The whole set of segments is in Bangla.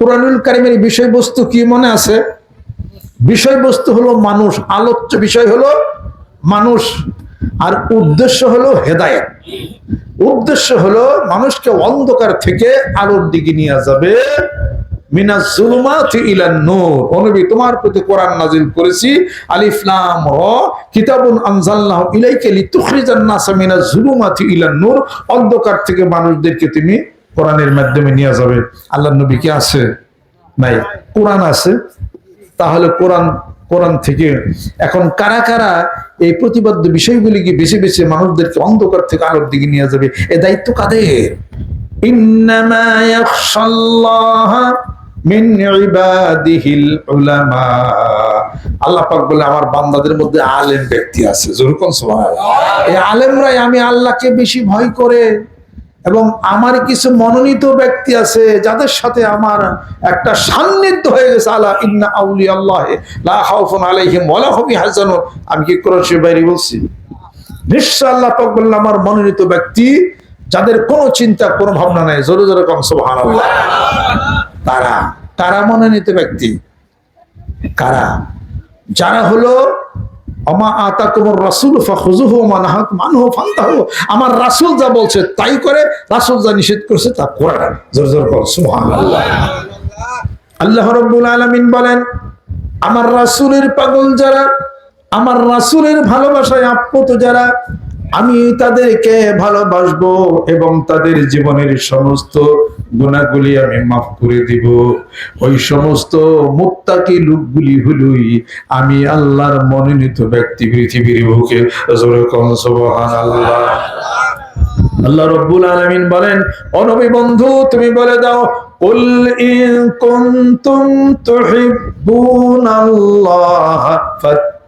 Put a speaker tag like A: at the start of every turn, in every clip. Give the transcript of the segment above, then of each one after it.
A: কোরআনুল কারিমের বিষয়বস্তু কি মনে আছে? বিষয়বস্তু হলো মানুষ, আলোচ্য বিষয় হলো মানুষ, আর উদ্দেশ্য হলো হেদায়েত। উদ্দেশ্য হলো মানুষকে অন্ধকার থেকে আলোর দিকে নিয়ে যাবে। তোমার প্রতি কোরআন করেছি। আলিফ, লাম, র। কিতাবুন আনজালনাহু ইলাইকা লিতুখরিজান নাসা মিনাজ জুলুমাতি ইলান নূর। অন্ধকার থেকে মানুষদেরকে তুমি কোরআনের মাধ্যমে নিয়ে যাবে। আল্লাহ নবী কি আছে? নাই। কোরআন আছে। তাহলে কোরআন কোরআন থেকে এখন কারা কারা এই প্রতিবাদ্য বিষয়গুলিকে বেছে বেছে মানুষদেরকে অন্ধকার থেকে আলোর দিকে নিয়ে যাবে, এ দায়িত্ব কাদের? বলে, আমার বান্দাদের মধ্যে আলেম ব্যক্তি আছে। আমি আল্লাহকে বেশি ভয় করে। এবং আমার কিছু মনোনীত ব্যক্তি আছে যাদের সাথে আমার একটা সান্নিধ্য হয়ে গেছে আল্লাহ ইন্না আউলি আল্লাহ লা খাউফুন আলাইহিম ওয়ালা হুম ইয়াহজানুন আমি কি কোরআন বাইরে বলছি? নিশ্চয় আল্লাহ পাক বললেন, আমার মনোনীত ব্যক্তি যাদের কোনো চিন্তা, কোনো ভাবনা নাই। জোরে জোরে কম সুবহানাল্লাহ। তারা তারা মনোনীত ব্যক্তি। কারা? যারা হলো আমা আতা কুমর রাসুল আমার রাসূল যা বলছে তাই করে, রাসুল যা নিষেধ করছে তা করে জোর জোর আল্লাহ রাব্বুল আলামিন বলেন, আমার রাসূলের পাগল যারা, আমার রাসূলের ভালোবাসায় আপ্লুত যারা, আমি তাদেরকে ভালোবাসবো এবং তাদের জীবনের সমস্ত গুণাগুলি আমি মাফ করে দিব ওই সমস্ত মুত্তাকি লোকগুলি হলই আমি আল্লাহর মনোনীত ব্যক্তি পৃথিবীর বুকে জোরে কম সুবহানাল্লাহ আল্লাহ রব্বুল আলামিন বলেন অনবী বন্ধু তুমি বলে দাও قل إن كنتم تحبون الله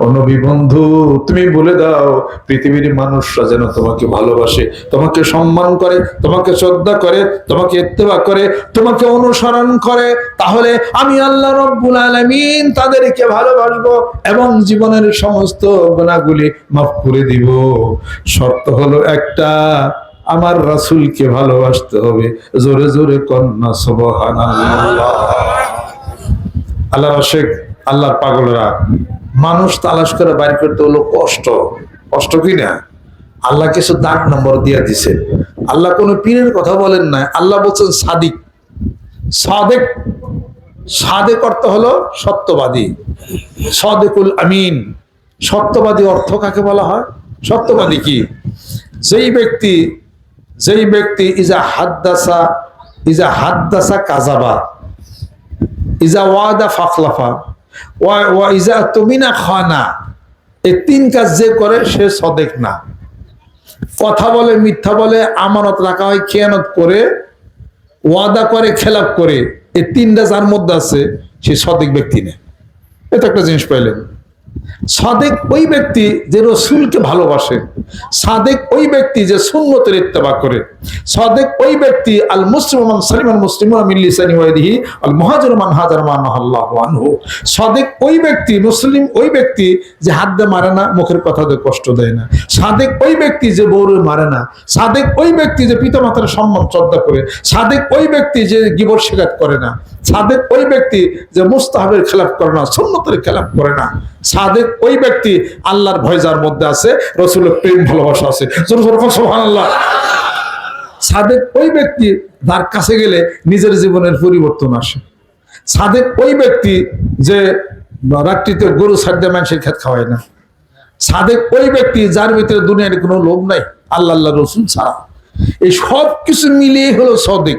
A: ও বন্ধু, তুমি বলে দাও, পৃথিবীর মানুষরা যেন তোমাকে ভালোবাসে, তোমাকে সম্মান করে, তোমাকে শ্রদ্ধা করে, তোমাকে ইত্তেবা করে, তোমাকে অনুসরণ করে। তাহলে আমি আল্লাহ রব্বুল আলামিন তাদেরকে ভালোবাসবো এবং জীবনের সমস্ত মাফ করে দিব। শর্ত হলো একটা, আমার রাসূলকে ভালোবাসতে হবে। জোরে জোরে কন্যা, সুবহানাল্লাহ। আল্লাহ শেখ, আল্লাহর পাগলরা মানুষ তালাশ করে বাইর করতে হলো কষ্ট। কষ্ট কি না? আল্লাহ কিছু দাগ নম্বর দিয়ে দিছে। আল্লাহ কোনো পীরের কথা বলেন না আল্লাহ বলছেন সাদিক। সাদেক। সাদেক অর্থ হলো সত্যবাদী। সদেকুল আমিন। সত্যবাদী অর্থ কাকে বলা হয়? সত্যবাদী কি? যেই ব্যক্তি যেই ব্যক্তি, ইজা হাদ্দাসা ইজা হাদ্দাসা কাজাবা, ইজা ওয়াদা ফাখলাফা ওয়া ওয়া ইজা তুমিনা খানা। এই তিন কাজ যে করে, সে সদেক না। কথা বলে, মিথ্যা বলে, আমানত রাখা হয়, খেয়ানত করে, ওয়াদা করে খেলাপ করে, এই তিনটা যার মধ্যে আছে, সে সদেক ব্যক্তি না। এটা একটা জিনিস পাইলেন। সাদেক ওই ব্যক্তি যে রসুলকে ভালোবাসে, সাদেক ওই ব্যক্তি যে সুন্নতের ইত্তেবা করে, সাদেক ওই ব্যক্তি আল মুসলিমান সালিমান মুসলিম মিল্লিসানি ওয়াইদিহি আল মুহাজির মান হাজার মান আনহু। সাদেক ওই ব্যক্তি মুসলিম ওই ব্যক্তি যে হাত দিয়ে মারে না, মুখের কথা দিয়ে কষ্ট দেয় না। সাদেক ওই ব্যক্তি যে বউরে মারে না, সাদেক ওই ব্যক্তি যে পিতামাতার সম্মান শ্রদ্ধা করে, সাদেক ওই ব্যক্তি যে গিবর শিকাত করে না। সাদেক ওই ব্যক্তি যে মুস্তাহাবের খেলাপ করে না, সুন্নতের খেলাপ করে না। সাদেক ওই ব্যক্তি আল্লাহর ভয় যার মধ্যে আছে, রসুলের প্রেম, ভালোবাসা আছে। আল্লাহ সাদেক ওই ব্যক্তি তার কাছে গেলে নিজের জীবনের পরিবর্তন আসে। সাদেক ওই ব্যক্তি যে রাত্রিতে গরু সাদ্যা মানুষের খেত খাওয়ায় না। সাদেক ওই ব্যক্তি যার ভিতরে দুনিয়ার কোনো লোভ নাই, আল্লাহ আল্লাহ, রসুল ছাড়া। এই সব কিছু মিলিয়ে হলো সদেক।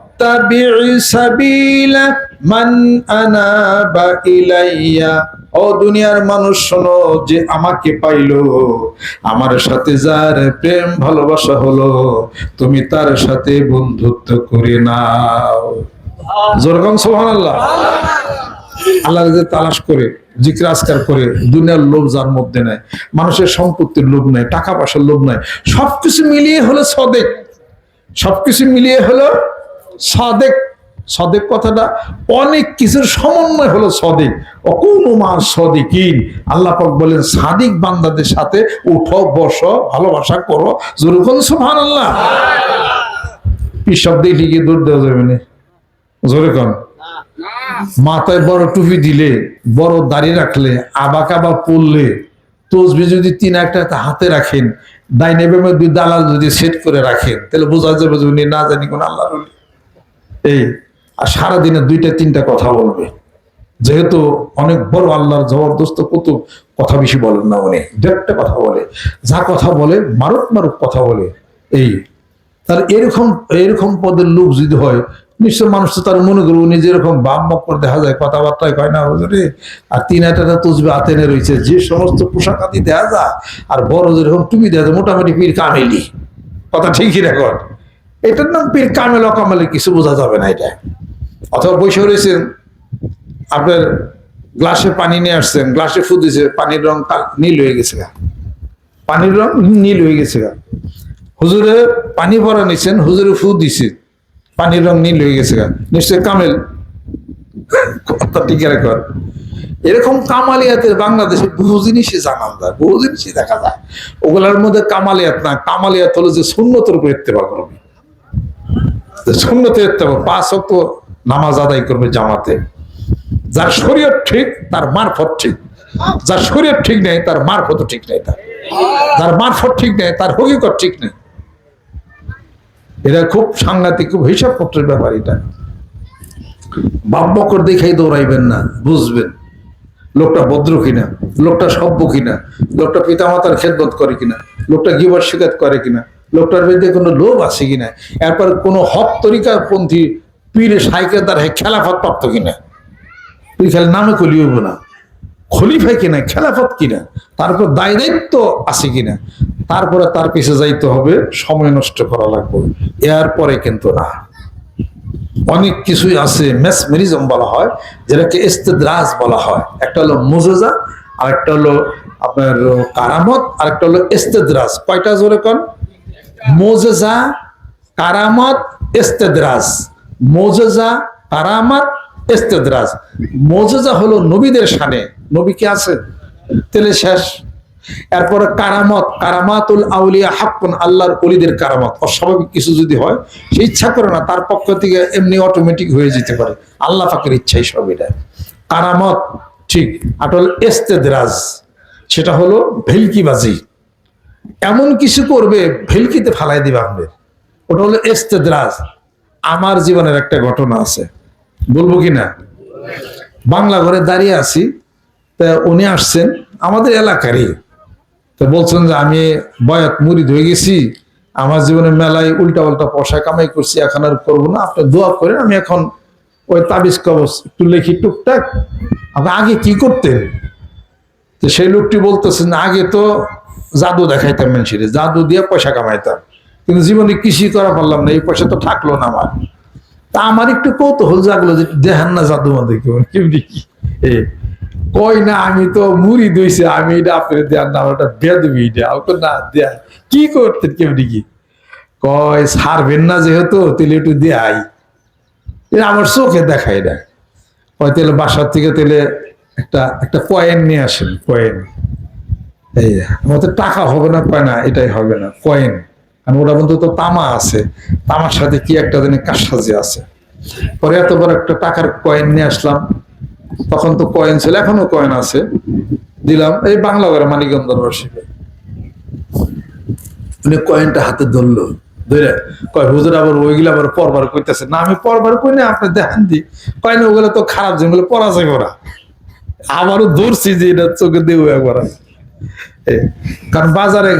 A: ওয়াত্তাবি সাবিলা মান আনাবা ইলাইয়া। ও দুনিয়ার মানুষ, শোনো যে আমাকে পাইলো, আমার সাথে যার প্রেম ভালোবাসা হলো, তুমি তার সাথে বন্ধুত্ব করে তালাশ করে, জিক্র আজকার করে, দুনিয়ার লোভ যার মধ্যে নেয় মানুষের সম্পত্তির লোভ নেয় টাকা পয়সার লোভ নেয় সবকিছু মিলিয়ে হলো সদেক। সবকিছু মিলিয়ে হলো সদেক। সদেক কথাটা অনেক কিছুর সমন্বয় হলো সদেক। অকুনুমা সদিকিন। আল্লাহ পাক বলেন, সাদিক বান্দাদের সাথে উঠো, বসো, ভালোবাসা করো। জোরকন সুবহান আল্লাহ শব্দে লিখে দৌড় দেওয়া যাবে না। জোরে কন। মাথায় বড় টুপি দিলে, বড় দাড়ি রাখলে আবা কাবা পড়লে তসবি যদি তিন একটা হাতে রাখেন, ডাইনে বেমে দুই দালাল যদি সেট করে রাখেন, তাহলে বোঝা যাবে যে উনি না জানি কোন আল্লাহ এই, আর সারাদিনে দুইটা, তিনটা কথা বলবে। যেহেতু অনেক বড় আল্লাহর জবরদস্ত কুতুব, কথা বেশি বলেন না উনি। দেড়টা কথা বলে। যা কথা বলে মারুক মারুক কথা বলে। এই তার এরকম এরকম পদের লোক যদি হয়, নিশ্চয় মানুষ তো তার মনে করব উনি যেরকম বাম মক্কর দেখা যায়, কথাবার্তায় কয় না, হুজুরে? আর তিন একটা তুজবে আতেনে রয়েছে। যে সমস্ত পোশাক আদি দেখা যায়, আর বড় যেরকম টুপি দেখা যায়, মোটামুটি পীর কামেলি কথা ঠিকই রেকর্ড। এটার নাম পীর কামেল অকামেলে কিছু বোঝা যাবে না এটা। অথবা বসে রয়েছেন, আপনার গ্লাসে পানি নিয়ে আসছেন, গ্লাসে ফু দিয়েছে পানির রং নীল হয়ে গেছে পানির রং নীল হয়ে গেছে হুজুরে পানি ভরা নিছেন, হুজুরে ফু দিছে, পানির রং নীল হয়ে গেছে নিশ্চয় কামেল। রেখর এরকম কামালিয়াতের বাংলাদেশে বহু জিনিসই জানা যায়, বহু জিনিসই দেখা যায়। ওগুলার মধ্যে কামালিয়াত না, কামালিয়াত হলো যে শূন্যতর উপর ইত্তেফা ইত্তেফা পাঁচ অক্ট নামাজ আদায় করবে জামাতে। যার শরীয়ত ঠিক, তার মারফত ঠিক। যার শরীয়ত ঠিক নেই, তার মারফত ঠিক নেই তার। যার মারফত ঠিক নেই, তার হকিকত ঠিক নেই। এটা খুব সাংঘাতিক, খুব হিসাব পত্রের ব্যাপার এটা। বাপ বকর দেখাই দৌড়াইবেন না, বুঝবেন। লোকটা ভদ্র কিনা, লোকটা সভ্য কিনা, লোকটা পিতামাতার খেদমত করে কিনা, লোকটা গিবার শিকাত করে কিনা। লোকটার বিরুদ্ধে কোনো লোভ আছে কিনা এরপর কোনো হক তরিকা পন্থী পীরে, সাইকেল দ্বারা খেলাফত প্রাপ্ত কিনা তুই খেলে নামে কলি হইব না। খলিফাই কিনা খেলাফত কিনা তারপর দায় দায়িত্ব আছে কিনা তারপরে তার পিছে যাইতে হবে, সময় নষ্ট করা লাগবে। এরপরে কিন্তু না। অনেক কিছুই আছে, মেসমেরিজম বলা হয়, যেটাকে ইস্তেদ্রাজ বলা হয়। একটা হলো মোজেজা আর একটা হলো আপনার কারামত আর একটা হলো ইস্তেদ্রাজ। কয়টা জোরে কন? মোজেজা, কারামত, ইস্তেদ্রাজ। মোজেজা, কারামত, ইস্তেদ্রাজ। মোজেজা হলো নবীদের শানে। নবী কি আছে? তেলে শেষ। এরপরে কারামত। কারামাতুল আউলিয়া হাক্কুন, আল্লাহর অলিদের কারামত। অস্বাভাবিক কিছু যদি হয়, সে ইচ্ছা করে না, তার পক্ষ থেকে এমনি অটোমেটিক হয়ে যেতে পারে। আল্লাহ পাকের ইচ্ছাই সব এটা। কারামত, ঠিক। আটল এস্তেদরাজ সেটা হলো ভেলকিবাজি। এমন কিছু করবে, ভেলকিতে ফালাই দিবে আপনাদের ওটা হলো এস্তেদরাজ আমার জীবনের একটা ঘটনা আছে। বলব কি না? বাংলা ঘরে দাঁড়িয়ে আছি, তা উনি আসছেন আমাদের এলাকারই। তো বলছেন যে, আমি বয়াত মুড়ি ধুয়ে গেছি, আমার জীবনে মেলায় উল্টা উল্টা পয়সা কামাই করছি, এখন আর করব না। আপনি দোয়া করেন, আমি এখন ওই তাবিজ কবচ একটু লেখি টুকটাক। আপনি আগে কি করতেন? তো সেই লোকটি বলতেছেন, আগে তো জাদু দেখাইতাম মানুষের জাদু দিয়ে পয়সা কামাইতাম। কিন্তু জীবনে কৃষি করা পারলাম না, এই পয়সা তো থাকল না আমার। তা আমার একটু কৌতূহল জাগলো যে দেখান না জাদু মাদে কেমন কেমনি কি কই না, আমি তো মুড়ি দইছে আমি এটা আপনার দেয়ার না ওটা বেদবি এটা। না দেয়া কি করতেন কেমনি কি কয় সারবেন না যেহেতু তেলে একটু এটা আমার চোখে দেখাই না। কয় তেলে বাসার থেকে তেলে একটা একটা কয়েন নিয়ে আসেন কয়েন এই আমাদের টাকা হবে না, কয় না, এটাই হবে না, কয়েন। কারণ ওটা বন্ধু তো তামা আছে। তামার সাথে কি একটা জানি কাসাজি আছে। পরে এত বড় একটা টাকার কয়েন নিয়ে আসলাম। তখন তো কয়েন ছিল, এখনও কয়েন আছে। দিলাম, এই বাংলা ঘরে দরবার উনি কয়েনটা হাতে ধরলো, ধরে, কয়, হুজুর, আবার ওইগুলো আবার পরবার কইতেছে না, আমি পরবার কই না, আপনি দেখান দি। কয়, না, ওগুলো তো খারাপ, যেগুলো পড়া যায় ওরা আমারও ধরছি যে এটা চোখে দেবো একবার। কারণ বাজারে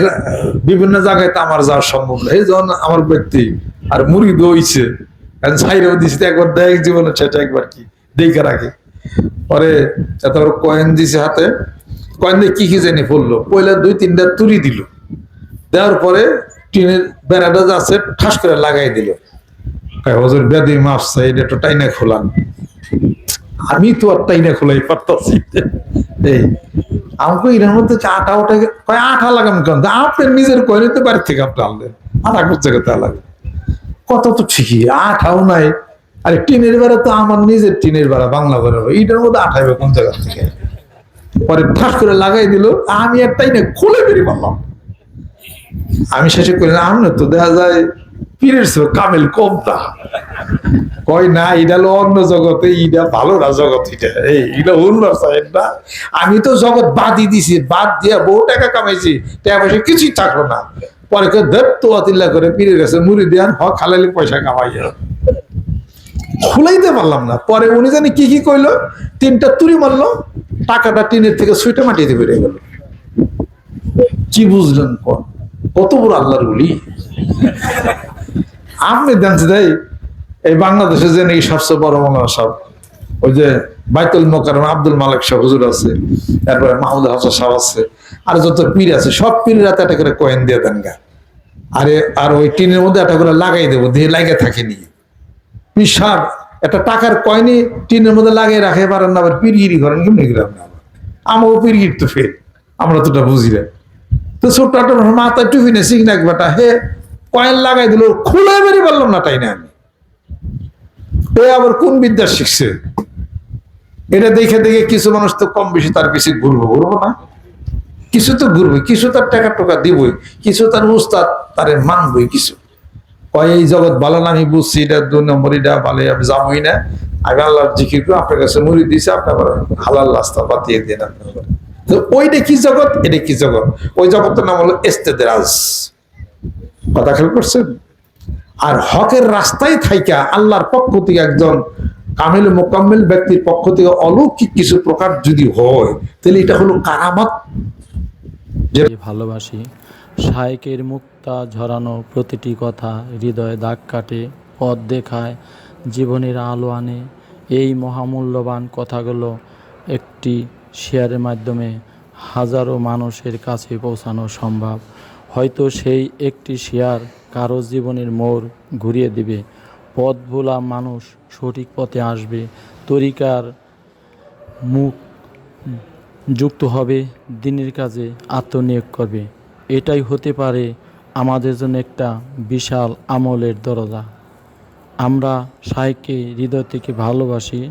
A: বিভিন্ন জায়গায় তো আমার যাওয়া সম্ভব না। এই যখন আমার ব্যক্তি আর মুড়ি দইছে ছাইরেও দিছে একবার দেখ জীবনে সেটা একবার কি দেখে পরে কয়েন দিছে হাতে। কয়েন দিয়ে কি কি জানি পড়ল। পয়লা দুই তিনটা তুলি দিল। দেওয়ার পরে টিনের বেড়াটা ঠাস করে লাগাই দিল। হজুর, বেদি মাফ চাই, এটা টাইনা খোলান আমি তো আর টাইনা খোলাই পারতাছি এই আমাকে এর মধ্যে আটা ওটা কয় আঠা লাগাম কেন? তা আপনার নিজের কয়েন তো বাড়ি থেকে আপনি আনলেন আঠা করছে কথা লাগে। কত তো ঠিকই, আঠাও নাই। আরে টিনের বেড়া তো আমার নিজের টিনের বেড়া, বাংলা বেড়া। এইটার মধ্যে আঠাইবে কোন জায়গা থেকে? পরে ঠাস করে লাগাই দিল, আমি একটাই না, খুলে বেরিয়ে পারলাম আমি শেষে করি না আমরা তো দেখা যায় পীরের কামেল, কম কয়, না, এটা অন্য জগতে ইটা ভালো না জগৎ, এটা, এই, এটা অন্য সাইড না। আমি তো জগৎ বাদই দিছি, বাদ দিয়া বহু টাকা কামাইছি, টাকা পয়সা কিছুই থাকল না। পরে কে ধর তো আতিল্লা করে পীরের কাছে মুড়ি দেন, হ, খালালি পয়সা কামাই খুলাইতে পারলাম না। পরে উনি জানি কি কি কইলো, তিনটা তুরি মারলো, টাকাটা টিনের থেকে সুইটা মাটিতে বেরিয়ে গেল। কি বুঝলেন কত বড় আল্লাহর বলি আপনি জানতে তাই এই বাংলাদেশে যে নাকি সবচেয়ে বড় মৌলানা সাহেব ওই যে বাইতুল মোকারম আব্দুল মালিক সাহেব, হুজুর আছে তারপরে মাহমুদ হাসান সাহেব আছে, আর যত পীর আছে, সব পীরের হাতে একটা করে কয়েন দিয়ে দেন গা। আরে, আর ওই টিনের মধ্যে একটা করে লাগাই দেবো, দিয়ে লাগে থাকেনি পিসাব একটা টাকার কয়নি টিনের মধ্যে লাগিয়ে রাখে, পারেন না, আবার পিরগিরি করেন, কেমনি গেলাম না আমারও পিরগির তো ফের আমরা তো ওটা বুঝি না। তো ছোট্ট একটা মাথায় টুপি নে সিগনাক বেটা, হে কয়েন লাগাই দিল, খুলে বেরিয়ে পারলাম না তাই না আমি? এ আবার কোন বিদ্যা শিখছে? এটা দেখে দেখে কিছু মানুষ তো কম বেশি তার বেশি ঘুরবো ঘুরবো না। কিছু তো ঘুরবে, কিছু তার টাকা টোকা দিবই, কিছু তার উস্তাদ তারে মানবই কিছু। কয়, এই জগৎ ভালো না, আমি বুঝছি, এটা দু নম্বর, এটা ভালো আমি যাবোই না। আমি আল্লাহর জিকির করে আপনার কাছে মুড়ি দিয়েছি আপনার হালাল রাস্তা বাতিয়ে দিন আপনার ওইটা কি জগৎ? এটা কি জগৎ? ওই জগতের নাম হলো এস্তেদেরাজ। কথা খেয়াল করছেন? আর হকের রাস্তায় থাইকা আল্লাহর পক্ষ থেকে একজন কামিল মোকাম্মেল ব্যক্তির পক্ষ থেকে অলৌকিক কিছু প্রকার যদি হয়, তাহলে এটা হলো কারামত।
B: ভালোবাসি, শায়েকের মুক্তা ঝরানো প্রতিটি কথা হৃদয়ে দাগ কাটে, পথ দেখায়, জীবনের আলো আনে। এই মহামূল্যবান কথাগুলো একটি শেয়ারের মাধ্যমে হাজারো মানুষের কাছে পৌঁছানো সম্ভব। হয়তো সেই একটি শেয়ার কারও জীবনের মোড় ঘুরিয়ে দিবে। পথ ভোলা মানুষ সঠিক পথে আসবে, তরিকার মুখ যুক্ত হবে, দিনের কাজে আত্মনিয়োগ করবে। এটাই হতে পারে আমাদের জন্য একটা বিশাল আমলের দরজা। আমরা সাইকে হৃদয় থেকে ভালোবাসি